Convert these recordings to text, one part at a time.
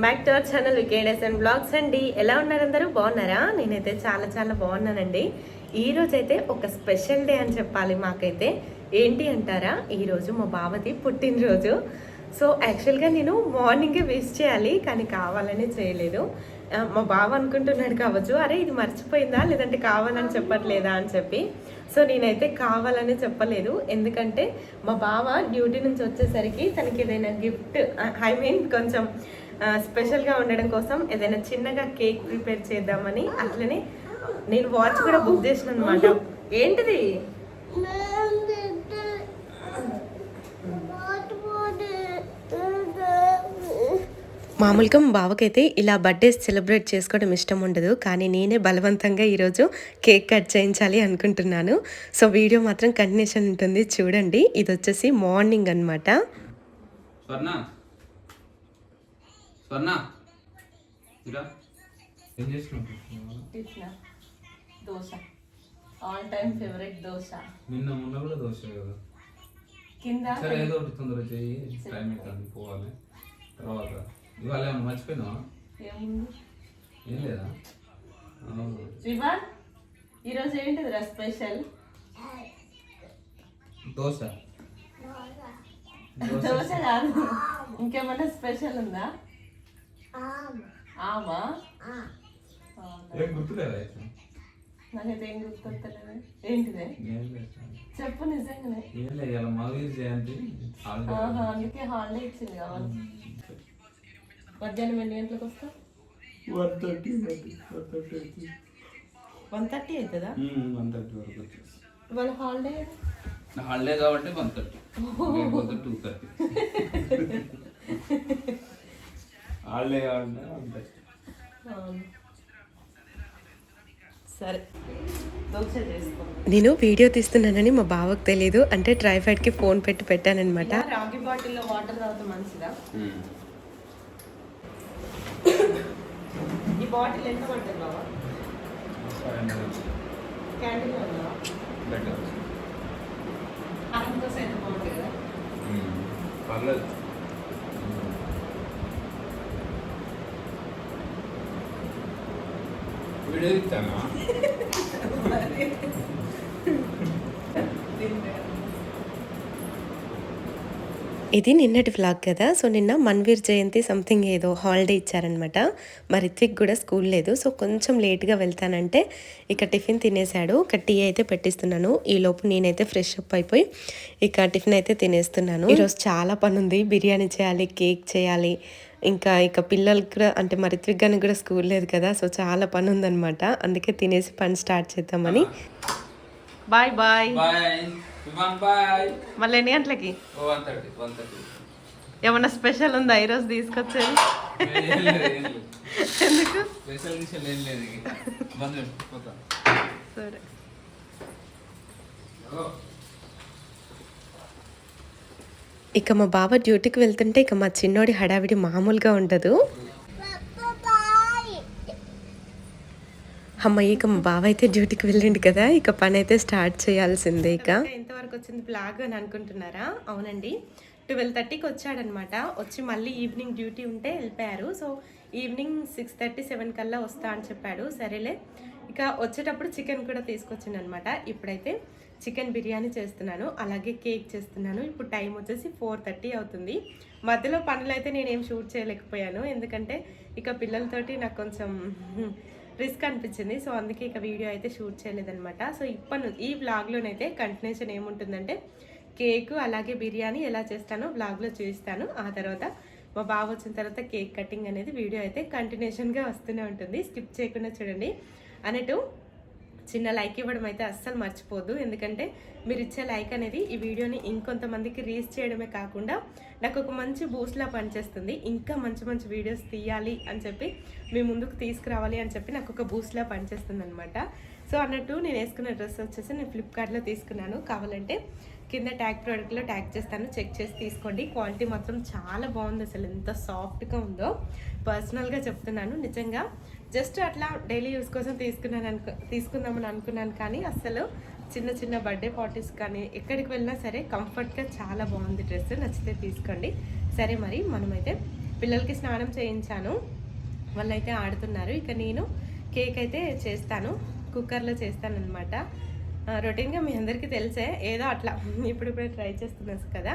Welcome back to our channel వికేడెస్ and blogs అండి ఎలా ఉన్నారు అందరూ? బాగున్నారా? నేనైతే చాలా చాలా బాగున్నానండి. ఈ అయితే ఒక స్పెషల్ డే అని చెప్పాలి మాకైతే. ఏంటి అంటారా? ఈరోజు మా బావది పుట్టినరోజు. సో యాక్చువల్గా నేను మార్నింగే విష్ చేయాలి కానీ కావాలని చేయలేదు. మా బావ అనుకుంటున్నాడు కావచ్చు అరే ఇది మర్చిపోయిందా? లేదంటే కావాలని చెప్పట్లేదా? అని చెప్పి. సో నేనైతే కావాలని చెప్పలేదు. ఎందుకంటే మా బావ డ్యూటీ నుంచి వచ్చేసరికి తనకి ఏదైనా గిఫ్ట్ ఐ మీన్ కొంచెం స్పెషల్గా ఉండడం కోసం ఏదైనా చిన్నగా కేక్ ప్రిపేర్ చేద్దామని అట్లనే నేను వాచ్ కూడా బుక్ చేసిన అనమాట ఏంటిది? మామూలుగా బావకైతే ఇలా బర్త్డేస్ సెలబ్రేట్ చేసుకోవడం ఇష్టం ఉండదు కానీ నేనే బలవంతంగా ఈరోజు కేక్ కట్ చేయించాలి అనుకుంటున్నాను. సో వీడియో మాత్రం కంటిన్యూషన్ ఉంటుంది చూడండి. ఇది వచ్చేసి మార్నింగ్ అన్నమాట స్వర్ణ? ఇరా. ఏం చేసినావు dosa. All time favourite dosa. నిన్న మొన్న కూడా దోశ కదా. కింద? సరే ఏదో ఒకటి తొందర చేయి టైం అవుతుంది పోవాలి. తర్వాత. ఇవాళ ఏమన్నా మర్చిపోయినావా? ఏముంది? ఏం లేదా. వివాన్ ఈరోజు ఏంటిదిరా స్పెషల్? దోశ దోశ. దోశ కాదు. ఇంకేమన్నా స్పెషల్ ఉందా? ఆమా? ఏం గుర్తులేదా అయితే? నాకైతే ఏం గుర్తొస్తలేదు. ఏంటిదే. చెప్పు నిజంగానే. ఏం లేదు ఇలా మగవీర్ జయంతి. హాలిడే. ఆహా, అందుకే హాలిడే ఇచ్చింది కావాలి మధ్యాహ్నం ఎన్ని గంటలకు వస్తా one thirty one thirty one thirty అవుతుందా. వన్ థర్టీ వరకు వచ్చేసి వాళ్ళ హాలిడే హాలిడే కాబట్టి వన్ థర్టీ. Two thirty. సరే. చేసుకో. నేను వీడియో తీస్తున్నానని మా బావకు తెలియదు అంటే ట్రైఫైడ్కి ఫోన్ పెట్టి పెట్టానన్నమాట. రాగి బాటిల్లో వాటర్ తాగితే మంచిదా? ఈ బాటిల్ ఎంత పడుతుంది బాబా క్యాంటీన్ ఉందా? బెటర్. అన్నం దోశ ఎంత బాగుంటుంది కదా పర్లేదు. వీడియో ఇది నిన్నటి వ్లాగ్ కదా. సో నిన్న మన్వీర్ జయంతి సంథింగ్ ఏదో హాలిడే ఇచ్చారనమాట మరి రిత్విక్ కూడా స్కూల్ లేదు. సో కొంచెం లేట్గా వెళ్తానంటే ఇక టిఫిన్ తినేశాడు. ఇక టీ అయితే పెట్టిస్తున్నాను. ఈ లోపు నేనైతే ఫ్రెష్ అప్ అయిపోయి ఇక టిఫిన్ అయితే తినేస్తున్నాను. ఈరోజు చాలా పని ఉంది బిర్యానీ చేయాలి కేక్ చేయాలి ఇంకా ఇక పిల్లలకి కూడా అంటే మరి రిత్విక్ గానికి కూడా స్కూల్ లేదు కదా సో చాలా పని ఉందన్నమాట అందుకే తినేసి పని స్టార్ట్ చేద్దామని. Bye bye. మళ్ళీ ఎన్ని గంటలకి? ఏమన్నా స్పెషల్ ఉందా ఈరోజు తీసుకొచ్చేది? ఎందుకు? సరే. ఇక మా బావ డ్యూటీకి వెళ్తుంటే ఇక మా చిన్నోడి హడావిడి మామూలుగా ఉండదు. అమ్మ ఇక మా బావ అయితే డ్యూటీకి వెళ్ళిండు కదా ఇక పని అయితే స్టార్ట్ చేయాల్సిందే ఇక. ఎంతవరకు వచ్చింది బ్లాగ్ అని అనుకుంటున్నారా? అవునండి. ట్వెల్వ్ థర్టీకి వచ్చాడనమాట. వచ్చి మళ్ళీ ఈవినింగ్ డ్యూటీ ఉంటే వెళ్ళిపోయారు. So evening six thirty seven కల్లా వస్తా అని చెప్పాడు. సరేలే. ఇక వచ్చేటప్పుడు చికెన్ కూడా తీసుకొచ్చాను అనమాట ఇప్పుడైతే చికెన్ బిర్యానీ చేస్తున్నాను. అలాగే కేక్ చేస్తున్నాను. ఇప్పుడు టైం వచ్చేసి ఫోర్ థర్టీ అవుతుంది. మధ్యలో పనులు అయితే నేనేం షూట్ చేయలేకపోయాను. ఎందుకంటే ఇక పిల్లలతోటి నాకు కొంచెం రిస్క్ అనిపించింది. సో అందుకే ఇక వీడియో అయితే షూట్ చేయలేదనమాట. సో ఇప్పటి ఈ బ్లాగ్లోనైతే కంటిన్యూషన్ ఏముంటుందంటే కేక్ అలాగే బిర్యానీ ఎలా చేస్తానో బ్లాగ్లో చూపిస్తాను. ఆ తర్వాత మా బావ వచ్చిన తర్వాత కేక్ కటింగ్ అనేది వీడియో అయితే కంటిన్యూషన్గా వస్తూనే ఉంటుంది. స్కిప్ చేయకుండా చూడండి. అన్నట్టు చిన్న లైక్ ఇవ్వడం అయితే అస్సలు మర్చిపోద్దు ఎందుకంటే మీరు ఇచ్చే లైక్ అనేది ఈ వీడియోని ఇంకొంతమందికి రీచ్ చేయడమే కాకుండా నాకు ఒక మంచి బూస్ట్లా పనిచేస్తుంది. ఇంకా మంచి మంచి వీడియోస్ తీయాలి అని చెప్పి మీ ముందుకు తీసుకురావాలి అని చెప్పి నాకు ఒక బూస్ట్లా పనిచేస్తుంది అనమాట సో అన్నట్టు నేను వేసుకున్న డ్రెస్ వచ్చేసి నేను ఫ్లిప్కార్ట్లో తీసుకున్నాను. కావాలంటే కింద ట్యాగ్ ప్రోడక్ట్లో ట్యాగ్ చేస్తాను. చెక్ చేసి తీసుకోండి. క్వాలిటీ మాత్రం చాలా బాగుంది. అసలు ఎంత సాఫ్ట్గా ఉందో. పర్సనల్గా చెప్తున్నాను. నిజంగా జస్ట్ అట్లా డైలీ యూస్ కోసం తీసుకున్నాను అనుకు తీసుకుందామని అనుకున్నాను కానీ అసలు చిన్న చిన్న బర్త్డే పార్టీస్ కానీ ఎక్కడికి వెళ్ళినా సరే కంఫర్ట్గా చాలా బాగుంది డ్రెస్. నచ్చితే తీసుకోండి. సరే మరి మనమైతే పిల్లలకి స్నానం చేయించాను. వాళ్ళైతే ఆడుతున్నారు. ఇక నేను కేక్ అయితే చేస్తాను. కుక్కర్లో చేస్తానమాట రొటీన్గా మీ అందరికీ తెలిసే ఏదో అట్లా. ఇప్పుడిప్పుడే ట్రై చేస్తున్నాను కదా.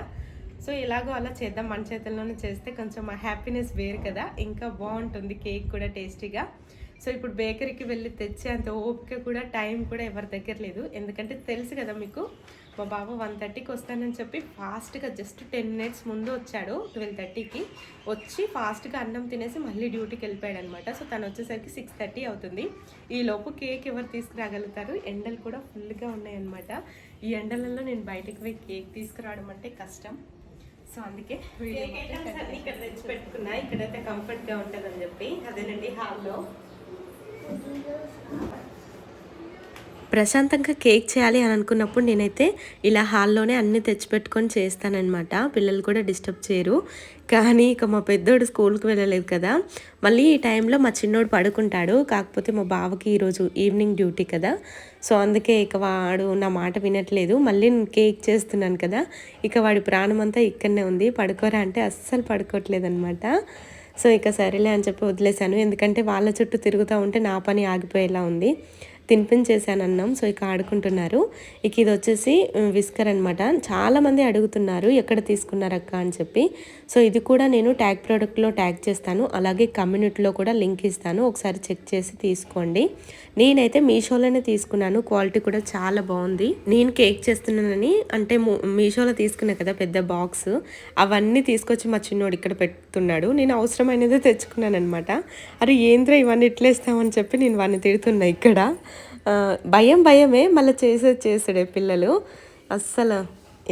సో ఇలాగో అలా చేద్దాం మన చేతుల్లోనే చేస్తే కొంచెం ఆ హ్యాపీనెస్ వేరు కదా. ఇంకా బాగుంటుంది కేక్ కూడా టేస్టీగా సో ఇప్పుడు బేకరీకి వెళ్ళి తెచ్చే అంత ఓపిక కూడా టైం కూడా ఎవరి దగ్గర లేదు. ఎందుకంటే తెలుసు కదా మీకు మా బాబు వన్ థర్టీకి వస్తానని చెప్పి ఫాస్ట్గా జస్ట్ టెన్ మినిట్స్ ముందు వచ్చాడు ట్వెల్వ్ థర్టీకి వచ్చి ఫాస్ట్గా అన్నం తినేసి మళ్ళీ డ్యూటీకి వెళ్ళిపోయాడు అనమాట సో తను వచ్చేసరికి సిక్స్ థర్టీ అవుతుంది. ఈ లోపు కేక్ ఎవరు తీసుకురాగలుగుతారు? ఎండలు కూడా ఫుల్గా ఉన్నాయన్నమాట. ఈ ఎండలలో నేను బయటకు పోయి కేక్ తీసుకురావడం అంటే కష్టం. సో అందుకే ఇక్కడ తెచ్చి పెట్టుకున్నా ఇక్కడైతే కంఫర్ట్గా ఉంటుందని చెప్పి అదేనండి హాల్లో ప్రశాంతంగా కేక్ చేయాలి అని అనుకున్నప్పుడు నేనైతే ఇలా హాల్లోనే అన్ని తెచ్చిపెట్టుకొని చేస్తానన్నమాట. పిల్లలు కూడా డిస్టర్బ్ చేయరు. కానీ ఇక మా పెద్దోడు స్కూల్కి వెళ్ళలేదు కదా. మళ్ళీ ఈ టైంలో మా చిన్నోడు పడుకుంటాడు. కాకపోతే మా బావకి ఈరోజు ఈవినింగ్ డ్యూటీ కదా. సో అందుకే ఇక వాడు నా మాట వినట్లేదు. మళ్ళీ నేను కేక్ చేస్తున్నాను కదా. ఇక వాడి ప్రాణం అంతా ఇక్కడనే ఉంది. పడుకోరా అంటే అస్సలు పడుకోవట్లేదు అనమాట సో ఇక సరేలే అని చెప్పి వదిలేశాను. ఎందుకంటే వాళ్ళ చుట్టూ తిరుగుతూ ఉంటే నా పని ఆగిపోయేలా ఉంది. తినిపించేసాను అన్నం. సో ఇక ఆడుకుంటున్నారు. ఇక ఇది వచ్చేసి విస్కర్ అనమాట చాలామంది అడుగుతున్నారు ఎక్కడ తీసుకున్నారక్క అని చెప్పి. సో ఇది కూడా నేను ట్యాగ్ ప్రోడక్ట్లో ట్యాగ్ చేస్తాను. అలాగే కమ్యూనిటీలో కూడా లింక్ ఇస్తాను. ఒకసారి చెక్ చేసి తీసుకోండి. నేనైతే మీషోలోనే తీసుకున్నాను. క్వాలిటీ కూడా చాలా బాగుంది. నేను కేక్ చేస్తున్నానని అంటే మీషోలో తీసుకున్నా కదా పెద్ద బాక్స్ అవన్నీ తీసుకొచ్చి మా చిన్నోడు ఇక్కడ పెడుతున్నాడు. నేను అవసరమైనదే తెచ్చుకున్నాను అనమాట అరే ఏంద్రా ఇవన్నీ ఇట్లేస్తామని చెప్పి నేను వాడిని తిడుతున్నా ఇక్కడ. భయం భయమే మళ్ళీ చేసేది చేసాడే పిల్లలు. అస్సలు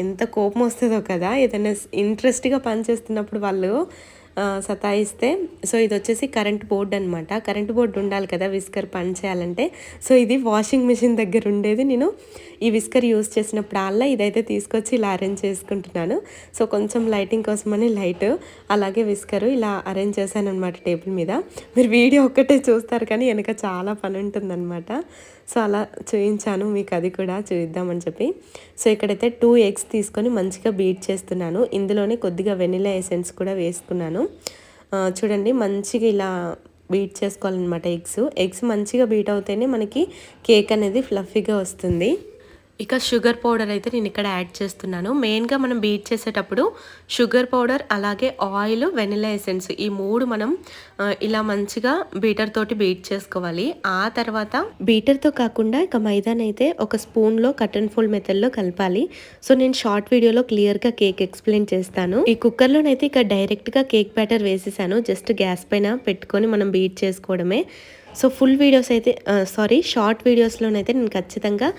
ఎంత కోపం వస్తుందో కదా ఏదైనా ఇంట్రెస్ట్గా పని చేస్తున్నప్పుడు వాళ్ళు సతాయిస్తే. సో ఇది వచ్చేసి కరెంట్ బోర్డ్ అనమాట కరెంట్ బోర్డు ఉండాలి కదా విస్కర్ పని చేయాలంటే. సో ఇది వాషింగ్ మిషన్ దగ్గర ఉండేది నేను. ఈ విస్కర్ యూస్ చేసినప్పుడల్లా ఇదైతే తీసుకొచ్చి ఇలా అరేంజ్ చేసుకుంటున్నాను. సో కొంచెం లైటింగ్ కోసమని లైట్ అలాగే విస్కరు ఇలా అరేంజ్ చేశాను అనమాట టేబుల్ మీద. మీరు వీడియో ఒక్కటే చూస్తారు కానీ వెనక చాలా పని ఉంటుందన్నమాట. సో అలా చూపించాను మీకు అది కూడా చూద్దామని చెప్పి. సో ఇక్కడైతే టూ ఎగ్స్ తీసుకొని మంచిగా బీట్ చేస్తున్నాను. ఇందులోనే కొద్దిగా వెనిలా ఎసెన్స్ కూడా వేసుకున్నాను. చూడండి మంచిగా ఇలా బీట్ చేసుకోవాలన్నమాట ఎగ్స్. ఎగ్స్ మంచిగా బీట్ అవుతేనే మనకి కేక్ అనేది ఫ్లఫీగా వస్తుంది. ఇక షుగర్ పౌడర్ అయితే నేను ఇక్కడ యాడ్ చేస్తున్నాను. మెయిన్గా మనం బీట్ చేసేటప్పుడు షుగర్ పౌడర్ అలాగే ఆయిల్ వెనిలా ఎసెన్స్ ఈ మూడు మనం ఇలా మంచిగా బీటర్ తోటి బీట్ చేసుకోవాలి. ఆ తర్వాత బీటర్తో కాకుండా ఇక మైదాన్ అయితే ఒక స్పూన్లో కటన్ ఫుల్ మెథడ్లో కలపాలి. సో నేను షార్ట్ వీడియోలో క్లియర్గా కేక్ ఎక్స్ప్లెయిన్ చేస్తాను. ఈ కుక్కర్లోనైతే ఇక డైరెక్ట్గా కేక్ బ్యాటర్ వేసేసాను. జస్ట్ గ్యాస్ పైన పెట్టుకొని మనం బీట్ చేసుకోవడమే. సో ఫుల్ వీడియోస్ అయితే సారీ షార్ట్ వీడియోస్లోనైతే నేను ఖచ్చితంగా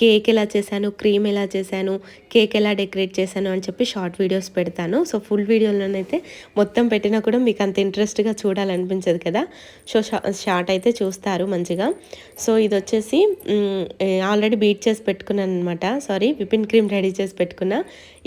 కేక్ ఎలా చేశాను క్రీమ్ ఎలా చేశాను కేక్ ఎలా డెకరేట్ చేశాను అని చెప్పి షార్ట్ వీడియోస్ పెడతాను. సో ఫుల్ వీడియోలోనైతే మొత్తం పెట్టినా కూడా మీకు అంత ఇంట్రెస్ట్గా చూడాలనిపించదు కదా. సో షార్ట్ అయితే చూస్తారు మంచిగా. సో ఇది వచ్చేసి ఆల్రెడీ బీట్ చేసి పెట్టుకున్నాను అనమాట సారీ విపిన్ క్రీమ్ రెడీ చేసి పెట్టుకున్నా.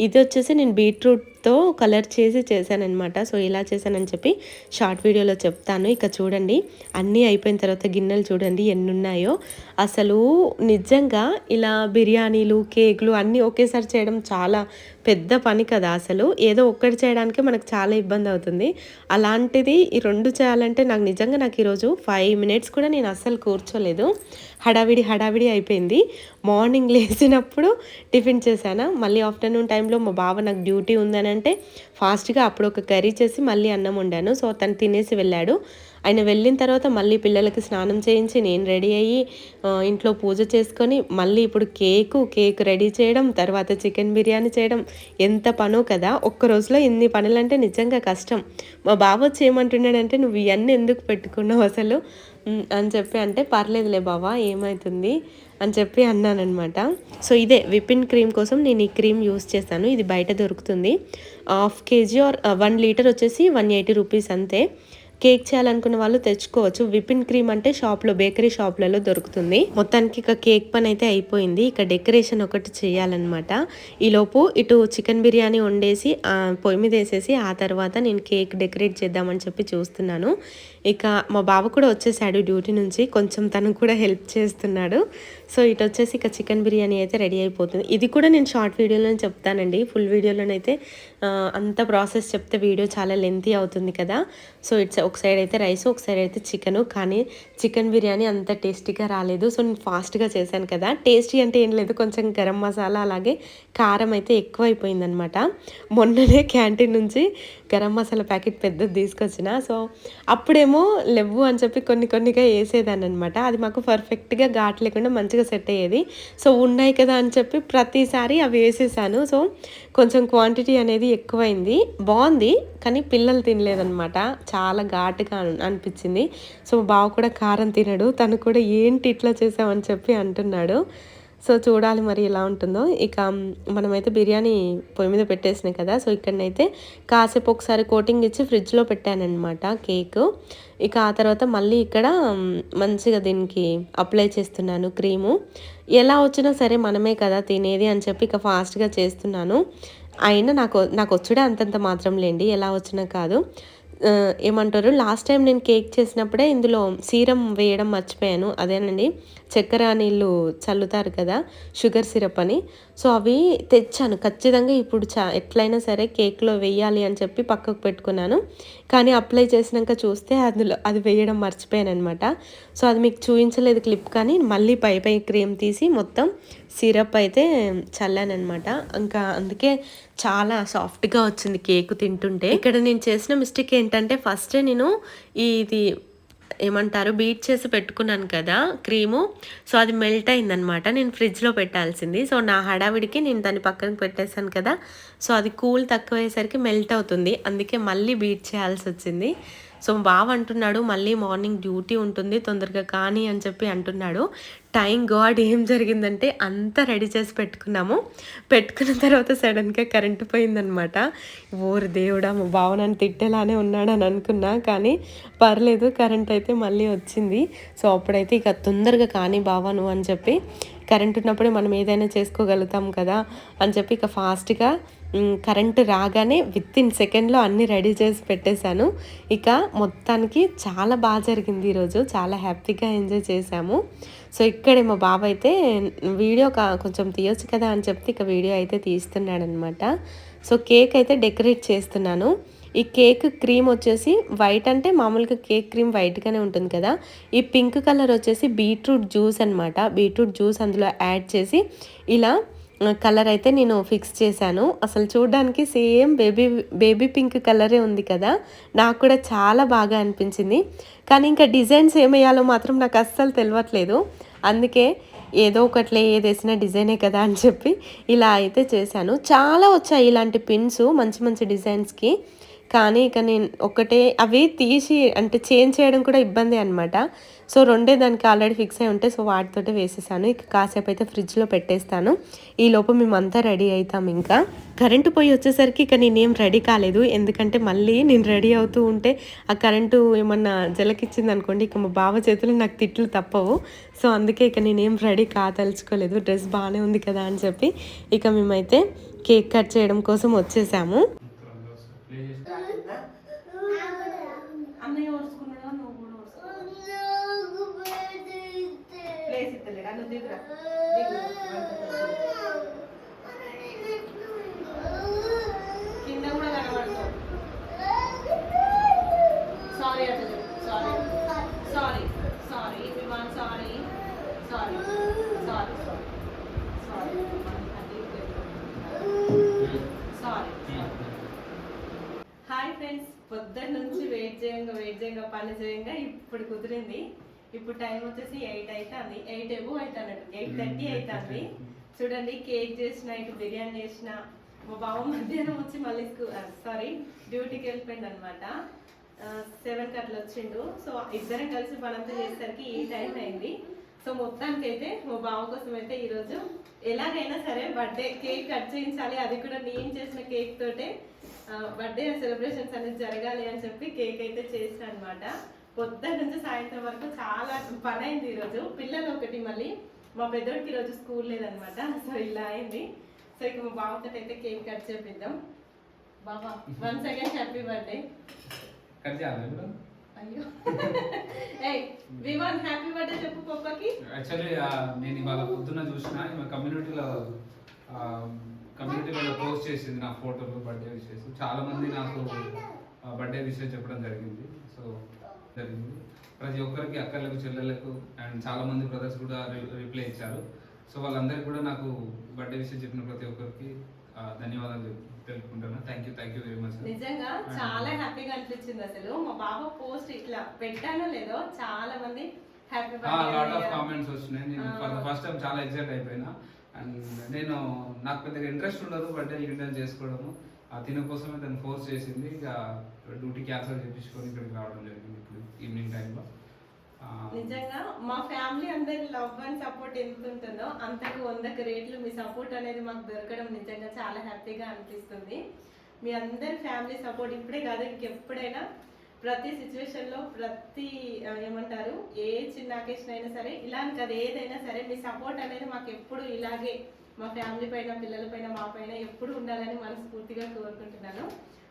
ఇది వచ్చేసి నేను బీట్రూట్తో కలర్ చేసి చేశానమాట సో ఇలా చేశానని చెప్పి షార్ట్ వీడియోలో చెప్తాను. ఇక చూడండి అన్నీ అయిపోయిన తర్వాత గిన్నెలు చూడండి ఎన్ని ఉన్నాయో అసలు నిజంగా ఇలా బిర్యానీలు కేకులు అన్నీ ఒకేసారి చేయడం చాలా పెద్ద పని కదా అసలు. ఏదో ఒక్కటి చేయడానికి మనకు చాలా ఇబ్బంది అవుతుంది. అలాంటిది ఈ రెండు చేయాలంటే నాకు నిజంగా నాకు ఈరోజు ఫైవ్ మినిట్స్ కూడా నేను అస్సలు కూర్చోలేదు. హడావిడి హడావిడి అయిపోయింది. మార్నింగ్ లేచినప్పుడు టిఫిన్ చేశాను? మళ్ళీ ఆఫ్టర్నూన్ టైంలో మా బావ నాకు డ్యూటీ ఉందని అంటే ఫాస్ట్గా అప్పుడు ఒక కర్రీ చేసి మళ్ళీ అన్నం వండాను. సో తను తినేసి వెళ్ళాడు. ఆయన వెళ్ళిన తర్వాత మళ్ళీ పిల్లలకి స్నానం చేయించి నేను రెడీ అయ్యి ఇంట్లో పూజ చేసుకొని మళ్ళీ ఇప్పుడు కేకు కేక్ రెడీ చేయడం తర్వాత చికెన్ బిర్యానీ చేయడం ఎంత పనో కదా ఒక్క రోజులో ఇన్ని పనులు అంటే నిజంగా కష్టం. మా బాబు వచ్చి ఏమంటున్నాడంటే నువ్వు ఇవన్నీ ఎందుకు పెట్టుకున్నావు అసలు? అని చెప్పి అంటే పర్లేదులే బావా ఏమవుతుంది అని చెప్పి అన్నానమాట సో ఇదే విపిన్ క్రీమ్ కోసం నేను ఈ క్రీమ్ యూస్ చేస్తాను ఇది బయట దొరుకుతుంది. Half KG or one litre వచ్చేసి వన్ ఎయిటీ రూపీస్ అంతే. కేక్ చేయాలనుకున్న వాళ్ళు తెచ్చుకోవచ్చు. విపిన్ క్రీమ్ అంటే షాప్లో బేకరీ షాప్లలో దొరుకుతుంది. మొత్తానికి ఇక కేక్ పని అయితే అయిపోయింది. ఇక డెకరేషన్ ఒకటి చేయాలన్నమాట. ఈలోపు ఇటు చికెన్ బిర్యానీ వండేసి పొయ్యి మీద వేసేసి ఆ తర్వాత నేను కేక్ డెకరేట్ చేద్దామని చెప్పి చూస్తున్నాను. ఇక మా బాబు కూడా వచ్చేసాడు డ్యూటీ నుంచి. కొంచెం తను కూడా హెల్ప్ చేస్తున్నాడు. సో ఇటు వచ్చేసి ఇక చికెన్ బిర్యానీ అయితే రెడీ అయిపోతుంది. ఇది కూడా నేను షార్ట్ వీడియోలోనే చెప్తానండి. ఫుల్ వీడియోలోనైతే అంత ప్రాసెస్ చెప్తే వీడియో చాలా లెంతీ అవుతుంది కదా. సో ఇట్స్ ఒక సైడ్ అయితే రైస్ ఒక సైడ్ అయితే చికెను. కానీ చికెన్ బిర్యానీ అంత టేస్టీగా రాలేదు. సో నేను ఫాస్ట్గా చేశాను కదా. టేస్టీ అంటే ఏం లేదు. కొంచెం గరం మసాలా అలాగే కారం అయితే ఎక్కువ అయిపోయిందనమాట మొన్ననే క్యాంటీన్ నుంచి గరం మసాలా ప్యాకెట్ పెద్దది తీసుకొచ్చిన. సో అప్పుడేమో లేవు అని చెప్పి కొన్ని కొన్నిగా వేసేదాన్ని అనమాట అది మాకు పర్ఫెక్ట్గా ఘాట్ లేకుండా మంచిగా సెట్ అయ్యేది. సో ఉన్నాయి కదా అని చెప్పి ప్రతిసారి అవి వేసేసాను. సో కొంచెం క్వాంటిటీ అనేది ఎక్కువైంది. బాగుంది కానీ పిల్లలు తినలేదన్నమాట. చాలా ఘాటుగా అనిపించింది. సో బావ కూడా కారం తినడు. తను కూడా ఏంటి ఇట్లా చేసామని చెప్పి అంటున్నాడు. సో చూడాలి మరి ఎలా ఉంటుందో. ఇక మనమైతే బిర్యానీ పొయ్యి మీద పెట్టేసినాయి కదా సో ఇక్కడనైతే కాసేపు ఒకసారి కోటింగ్ ఇచ్చి ఫ్రిడ్జ్లో పెట్టానమాట కేక్. ఇక ఆ తర్వాత మళ్ళీ ఇక్కడ మంచిగా దీనికి అప్లై చేస్తున్నాను క్రీము. ఎలా వచ్చినా సరే మనమే కదా తినేది అని చెప్పి ఇక ఫాస్ట్గా చేస్తున్నాను. అయినా నాకు నాకు వచ్చుడే అంతంత మాత్రం లేండి ఎలా వచ్చినా కాదు. ఏమంటారు లాస్ట్ టైం నేను కేక్ చేసినప్పుడే ఇందులో సీరం వేయడం మర్చిపోయాను అదేనండి. చక్కెర నీళ్ళు చల్లుతారు కదా షుగర్ సిరప్ అని. సో అవి తెచ్చాను. ఖచ్చితంగా ఇప్పుడు చా ఎట్లయినా సరే కేక్లో వేయాలి అని చెప్పి పక్కకు పెట్టుకున్నాను. కానీ అప్లై చేసినాక చూస్తే అందులో అది వేయడం మర్చిపోయాను అనమాట సో అది మీకు చూపించలేదు క్లిప్ కానీ మళ్ళీ పై పై క్రీమ్ తీసి మొత్తం సిరప్ అయితే చల్లానమాట ఇంకా అందుకే చాలా సాఫ్ట్గా వచ్చింది కేక్ తింటుంటే. ఇక్కడ నేను చేసిన మిస్టేక్ ఏంటంటే ఫస్టే నేను ఇది ఏమంటారు? బీట్ చేసి పెట్టుకున్నాను కదా క్రీము. సో అది మెల్ట్ అయిందనమాట. నేను ఫ్రిడ్జ్లో పెట్టాల్సింది. సో నా హడావిడికి నేను దాన్ని పక్కన పెట్టేశాను కదా. సో అది కూల్ తక్కువ అయ్యేసరికి మెల్ట్ అవుతుంది. అందుకే మళ్ళీ బీట్ చేయాల్సి వచ్చింది. సో బావ అంటున్నాడు మళ్ళీ మార్నింగ్ డ్యూటీ ఉంటుంది తొందరగా కానీ అని చెప్పి అంటున్నాడు. టైం గాడ్ ఏం జరిగిందంటే అంతా రెడీ చేసి పెట్టుకున్నాము. పెట్టుకున్న తర్వాత సడన్గా కరెంటు పోయిందనమాట. ఓరు దేవుడా మా బావ నన్ను తిట్టేలానే ఉన్నాడని అనుకున్నా కానీ పర్లేదు కరెంట్ అయితే మళ్ళీ వచ్చింది. సో అప్పుడైతే ఇక తొందరగా కానీ బావను అని చెప్పి కరెంట్ ఉన్నప్పుడే మనం ఏదైనా చేసుకోగలుగుతాం కదా అని చెప్పి ఇక ఫాస్ట్గా కరెంటు రాగానే విత్ ఇన్ సెకండ్లో అన్నీ రెడీ చేసి పెట్టేశాను. ఇక మొత్తానికి చాలా బాగా జరిగింది ఈరోజు చాలా హ్యాపీగా ఎంజాయ్ చేశాము. సో ఇక్కడే మా బాబు అయితే వీడియో కా- కొంచెం తీయొచ్చు కదా అని చెప్తే ఇక వీడియో అయితే తీస్తున్నాడనమాట. సో కేక్ అయితే డెకరేట్ చేస్తున్నాను. ఈ కేక్ క్రీమ్ వచ్చేసి వైట్ అంటే మామూలుగా కేక్ క్రీమ్ వైట్గానే ఉంటుంది కదా. ఈ పింక్ కలర్ వచ్చేసి బీట్రూట్ జ్యూస్ అనమాట బీట్రూట్ జ్యూస్ అందులో యాడ్ చేసి ఇలా కలర్ అయితే నేను ఫిక్స్ చేశాను. అసలు చూడడానికి సేమ్ బేబీ బేబీ పింక్ కలరే ఉంది కదా. నాకు కూడా చాలా బాగా అనిపించింది. కానీ ఇంకా డిజైన్స్ ఏమేయాలో మాత్రం నాకు అస్సలు తెలియట్లేదు అందుకే ఏదో ఒకట్లే ఏది డిజైనే కదా అని చెప్పి ఇలా అయితే చేశాను. చాలా వచ్చాయి ఇలాంటి పిన్స్ మంచి మంచి డిజైన్స్కి. కానీ ఇక నేను ఒకటే అవి తీసి అంటే చేంజ్ చేయడం కూడా ఇబ్బంది అనమాట సో రెండే దానికి ఆల్రెడీ ఫిక్స్ అయి ఉంటే సో వాటితోటే వేసేసాను. ఇక కాసేపు అయితే ఫ్రిడ్జ్లో పెట్టేస్తాను. ఈ లోపు మేమంతా రెడీ అవుతాం ఇంకా. కరెంటు పోయి వచ్చేసరికి ఇక నేనేం రెడీ కాలేదు. ఎందుకంటే మళ్ళీ నేను రెడీ అవుతూ ఉంటే ఆ కరెంటు ఏమన్నా జలకిచ్చింది అనుకోండి ఇక మా బావ చేతులు నాకు తిట్లు తప్పవు. సో అందుకే ఇక నేనేం రెడీ కాదలుచుకోలేదు. డ్రెస్ బాగానే ఉంది కదా అని చెప్పి ఇక మేమైతే కేక్ కట్ చేయడం కోసం వచ్చేసాము అన్నయ్య ఓడుచుకున్నాడా నువ్వు కూడా దిగురా కింద కూడా కనబడతావు సారీ అట sorry sorry sorry Vimaan sorry sorry sorry sorry sorry hi friends పొద్దున్న నుంచి వెయిట్ చేయంగా వెయిట్ చేయంగా పని చేయంగా ఇప్పుడు కుదిరింది. ఇప్పుడు టైం వచ్చేసి ఎయిట్ అవుతుంది ఎయిట్ ఎబో అవుతుంది ఎయిట్ థర్టీ అవుతుంది చూడండి కేక్ చేసిన ఇటు బిర్యానీ చేసిన మా బావ మధ్యాహ్నం వచ్చి మళ్ళీ స్కూల్ సారీ డ్యూటీకి వెళ్ళిపోయింది అనమాట సెవెన్ అట్లా వచ్చిండు. సో ఇద్దరం కలిసి పనంతా చేసేసరికి ఈ టైం అయింది. సో మొత్తానికి అయితే మా బావ కోసం అయితే ఈరోజు ఎలాగైనా సరే బర్త్డే కేక్ కట్ చేయించాలి. అది కూడా నేను చేసిన కేక్ తోటే బర్త్డే సెలబ్రేషన్స్ అనేది జరగాలి అని చెప్పి కేక్ అయితే చేసిన అనమాట పొద్దున్న నుంచి సాయంత్రం వరకు చాలా పని అయింది ఈరోజు. పిల్లలు ఒకటి మళ్ళీ. మా పెద్దోడికి ఈరోజు స్కూల్ లేదనమాట. సో ఇలా అయింది. సో ఇక మా బావతో అయితే కేక్ కట్ చేపిద్దాం. బాబా one second happy birthday. Cut చేయాలి అయ్యో. ఏయ్ వివాన్ హ్యాపీ బర్త్డే చెప్పు పప్పకి. యాక్చువల్లీ నేను ఇవాళ పొద్దున్న చూసిన కమ్యూనిటీలో కమ్యూనిటీలో పోస్ట్ చేసింది నా ఫోటోలు బర్త్డే విషెస్. చాలా మంది నాకు బర్త్డే విషయం చెప్పడం జరిగింది. సో జరిగింది. ప్రతి ఒక్కరికి అక్కలకు చెల్లెళ్ళకు అండ్ చాలా మంది బ్రదర్స్ కూడా రిప్లై ఇచ్చారు. సో వాళ్ళందరికీ కూడా నాకు బర్త్డే విషయం చెప్పిన ప్రతి ఒక్కరికి ధన్యవాదాలు తెలుపుకుంటున్నాను thank you thank you very much నిజంగా చాలా హ్యాపీగా అనిపించింది అసలు. మా బాబా పోస్ట్ ఇట్లా పెట్టానో లేదో చాలా మంది హ్యాపీ లాట్ ఆఫ్ కామెంట్స్ వచ్చినాయి. నేను ఫర్ ద ఫస్ట్ టైం చాలా ఎక్సైట్ అయిపోయినా. అండ్ నేను నాకు పెద్దగా ఇంట్రెస్ట్ ఉండదు బర్త్డే గిడ్డలు చేసుకోవడము. తిన కోసమే తను ఫోర్స్ చేసింది. ఇక డ్యూటీ క్యాన్సల్ చేపించుకొని ఇక్కడికి రావడం జరిగింది. ఈవినింగ్ టైంలో. నిజంగా మా ఫ్యామిలీ అందరి లవ్ అండ్ సపోర్ట్ ఎంత ఉంటుందో అంతకు వందకు రేట్లు మీ సపోర్ట్ అనేది మాకు దొరకడం నిజంగా చాలా హ్యాపీగా అనిపిస్తుంది. మీ అందరి ఫ్యామిలీ సపోర్ట్ ఇప్పుడే కాదు ఇంకెప్పుడైనా ప్రతి సిచ్యువేషన్లో ప్రతి ఏమంటారు ఏ చిన్న అకేషన్ అయినా సరే ఇలాంటి కదా ఏదైనా సరే మీ సపోర్ట్ అనేది మాకు ఎప్పుడు ఇలాగే మా ఫ్యామిలీ పైన పిల్లల పైన మా పైన ఎప్పుడు ఉండాలని మనస్ఫూర్తిగా కోరుకుంటున్నాను.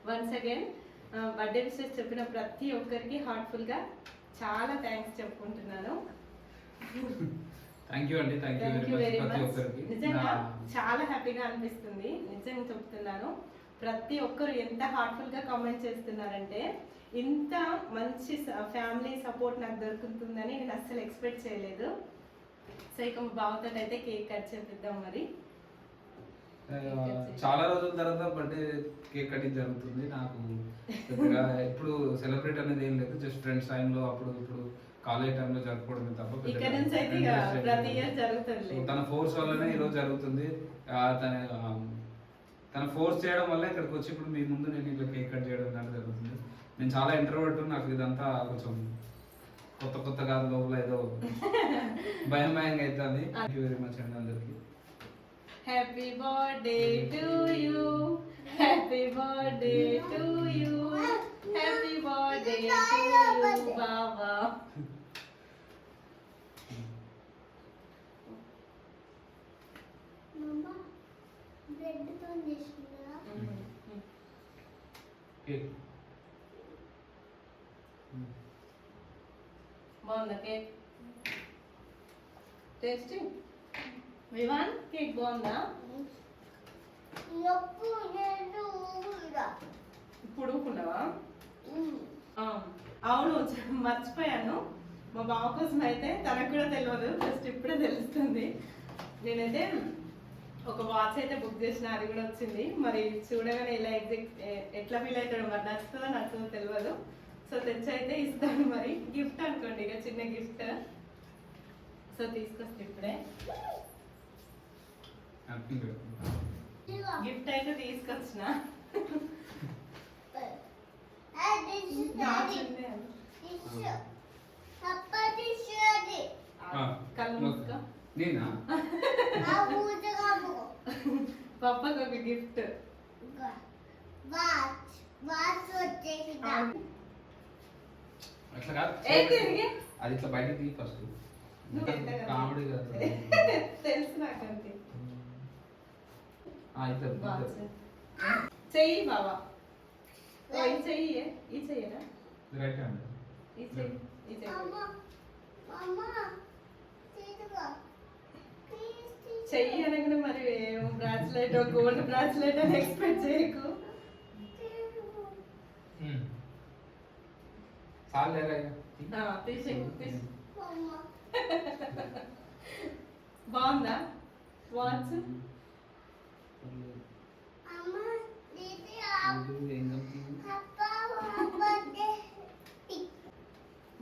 వన్స్ అగైన్ బర్త్డే విషెస్ చెప్పిన ప్రతి ఒక్కరికి హార్ట్ఫుల్గా చాలా థ్యాంక్స్ చెప్పుకుంటున్నాను. థ్యాంక్ యూ అండి థ్యాంక్ యూ వెరీ మచ్ నిజంగా చాలా హ్యాపీగా అనిపిస్తుంది నిజంగా చెప్తున్నాను. ప్రతి ఒక్కరు ఎంత హార్ట్ఫుల్గా కామెంట్ చేస్తున్నారంటే ఇంత మంచి ఫ్యామిలీ సపోర్ట్ నాకు దొరుకుతుందని నేను అస్సలు ఎక్స్పెక్ట్ చేయలేదు. సో ఇక మా బావతో అయితే కేక్ కట్ చేపిద్దాం మరి. చాలా రోజుల తర్వాత బర్త్డే కేక్ కటింగ్ జరుగుతుంది. నాకు పెద్దగా ఎప్పుడు సెలబ్రేట్ అనేది ఏం లేదు. జస్ట్ ఫ్రెండ్స్ టైంలో అప్పుడు ఇప్పుడు కాలేజ్ టైంలో జరుపుకోవడమే తప్ప తన ఫోర్స్ వల్లనే ఈరోజు జరుగుతుంది. తన తన ఫోర్స్ చేయడం వల్ల ఇక్కడికి వచ్చి ఇప్పుడు మీ ముందు నేను ఇట్లా కేక్ కట్ చేయడం ఇలాంటి జరుగుతుంది. నేను చాలా ఇంటర్వర్ట్ నాకు ఇదంతా కొంచెం కొత్త కొత్త కాదు లోపల ఏదో భయం భయంగా అవుతుంది థ్యాంక్ యూ వెరీ మచ్ అండి అందరికి. happy birthday to you happy birthday to you happy birthday to you బాబా మమ్మ బ్రెడ్ తో చేసిందా కేక్ బాగుందా కేక్ టేస్టీ Vivaan cake బాగుందా ఇప్పుడు ఊరుకున్నావా ఆ, అవును మర్చిపోయాను. మా బావ కోసం అయితే తనకు కూడా తెలియదు జస్ట్ ఇప్పుడే తెలుస్తుంది. నేనైతే ఒక వాచ్ అయితే బుక్ చేసిన అది కూడా వచ్చింది. మరి చూడగానే ఇలా ఎగ్జిట్ ఎట్లా ఫీల్ అవుతాడో మరి నచ్చుతుందో నచ్చుతుందో తెలియదు సో తెచ్చి అయితే ఇస్తాను మరి. గిఫ్ట్ అనుకోండి ఇక చిన్న గిఫ్ట్ సో తీసుకొస్తే ఇప్పుడే. గిఫ్ట్ అయితే తీసుకొచ్చిన నచ్చింది అని. కళ్ళు మూసుకో నేనా పప్పకి ఒక గిఫ్ట్ అట్లా కాదు. ఏ తిరిగి? అది ఇట్లా బయటకు తీ ఫస్ట్ నువ్వు ఎంత కదా? కామెడీ కాదు. తెలుసు నాకంతే. ఆ, ఇద్దరు. చెయ్యి బావా ఓ, ఈ చెయ్యి ఈ చెయ్యరా రైట్ హ్యాండ్ ఈ చెయ్యి ఈ చెయ్యి చెయ్యి అనగానే మరి బ్రాస్లెట్ గోల్డ్ బ్రాస్లెట్ అని ఎక్స్పెక్ట్ చేయకు. బాగుందా వాచ్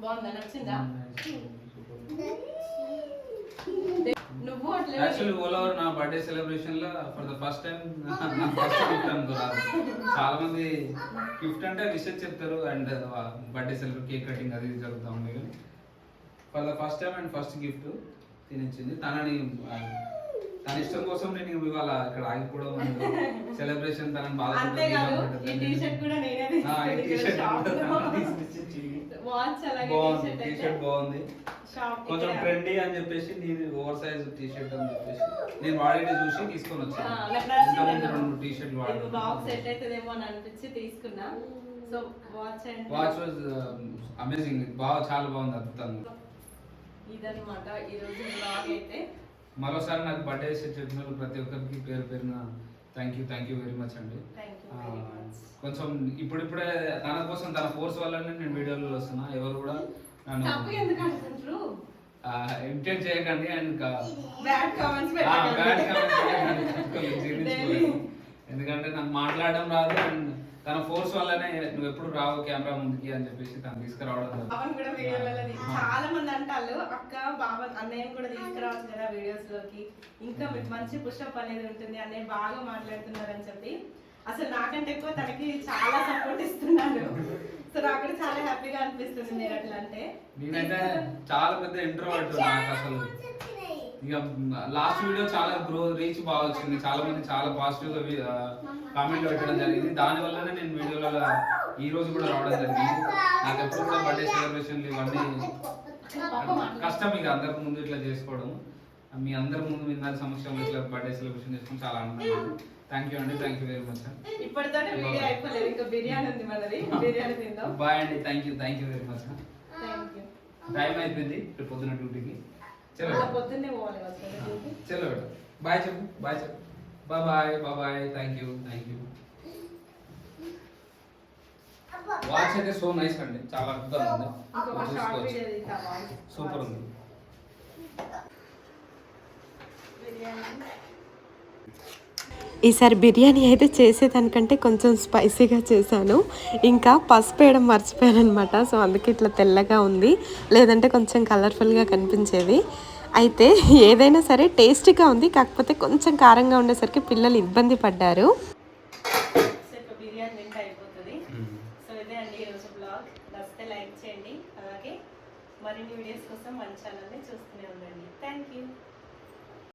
బాగుందా? నచ్చిందా? నువ్వు యాక్చువల్లీ ఓల్ ఓవర్ నా బర్త్డే సెలబ్రేషన్లో ఫర్ ద ఫస్ట్ టైం నా ఫస్ట్ గిఫ్ట్ అనుకున్నాను చాలా మంది గిఫ్ట్ అంటే విషయం చెప్తారు and birthday celebrate cake cutting అది జరుగుతూ ఉంది. For the first time and first gift తినిచ్చింది. తనని తన ఇష్టం కోసం నేను ఇవాళ ఇక్కడ ఆగిపోవడం సెలబ్రేషన్ తనని బాధ నేనే బాగుంది కొంచెం ట్రెండీ అని చెప్పేసి నీది ఓవర్ సైజ్ టీ షర్ట్ అని చెప్పేసి నేను వాడేది చూసి తీసుకొని వచ్చాను. ఇంతకుముందు రెండు టీ షర్ట్లు బాక్స్ వాడాను సెట్ అవుతుందేమో అని అనిపించి తీసుకున్నా. So watch and watch was amazing బాగా చాలా బాగుంది అద్భుతంగా. ఇదన్నమాట. ఈరోజు బ్లాగ్ అయితే మరోసారి నాకు బర్త్డే చెప్పిన ప్రతి ఒక్కరికి పేరు పేరున thank you thank you very much అండి. కొంచెం ఇప్పుడిప్పుడే తన కోసం తన ఫోర్స్ వల్లనే నేను వీడియోలో వస్తున్నా ఎవరు కూడా నన్ను ఇమిటేట్ చేయకండి అండ్ ఎందుకంటే నాకు మాట్లాడడం రాదు అండ్ తన ఫోర్స్ వల్లనే నువ్వు ఎప్పుడు రావు కెమెరా ముందుకి అని చెప్పేసి తను తీసుకురావడం. పవన్ కూడా వీడియోలలో చాలా మంది అంటారు అక్క బాబా అన్నయ్య కూడా తీసుకురావచ్చు కదా వీడియోస్లోకి. ఇంకా మీకు మంచి పుషప్ అనేది ఉంటుంది అన్నయ్య బాగా మాట్లాడుతున్నారు అని చెప్పి. అసలు నాకంటే ఎక్కువ తనకి చాలా సపోర్ట్ ఇస్తున్నారు. సో నాకు చాలా హ్యాపీగా అనిపిస్తుంది మీరు అట్లా అంటే. నేనైతే చాలా పెద్ద ఇంట్రోవర్ట్ నాకు అసలు. ఇక లాస్ట్ వీడియో చాలా గ్రో రీచ్ బాగా వచ్చింది. చాలా మంది చాలా పాజిటివ్గా కామెంట్లు పెట్టడం జరిగింది. దాని వల్లనే నేను వీడియోలో ఈ రోజు కూడా రావడం జరిగింది. నాకు ఎప్పుడు కూడా బర్త్డే సెలబ్రేషన్లు ఇవన్నీ కష్టం ఇక అందరికి ముందు ఇట్లా చేసుకోవడం. మీ అందరి ముందు మీ అందరి సమక్షంలో ఇట్లా బర్త్డే సెలబ్రేషన్ చేసుకోవడం చాలా ఆనందంగా థ్యాంక్ యూ అండి. Thank you very much video అయిపోలేదు. ఇంకా బిర్యానీ ఉంది మనది. బిర్యానీ తిందాం. బాయ్ అండి. Thank you thank you very much time అయిపోయింది. రేపు పొద్దున డ్యూటీకి పొద్దున్నే పోవాలి కదా చలో బేట బాయ్ చెప్పు బాయ్ చెప్పు bye bye bye bye thank you thank you watch అయితే సో నైస్ అండి చాలా అద్భుతంగా ఉంది ఇంకొక షార్ట్ చూసుకోవచ్చు వీడియో తీద్దామా సూపర్ ఉంది బిర్యానీ ఈసారి బిర్యానీ అయితే చేసేదానికంటే కొంచెం స్పైసీగా చేశాను. ఇంకా పసుపు వేయడం మర్చిపోయాను అనమాట సో అందుకే ఇట్లా తెల్లగా ఉంది. లేదంటే కొంచెం కలర్ఫుల్గా కనిపించేది. అయితే ఏదైనా సరే టేస్టీగా ఉంది. కాకపోతే కొంచెం కారంగా ఉండేసరికి పిల్లలు ఇబ్బంది పడ్డారు. మరిన్ని వీడియోస్ కోసం మన ఛానల్ని చూస్తూనే ఉండండి. Thank you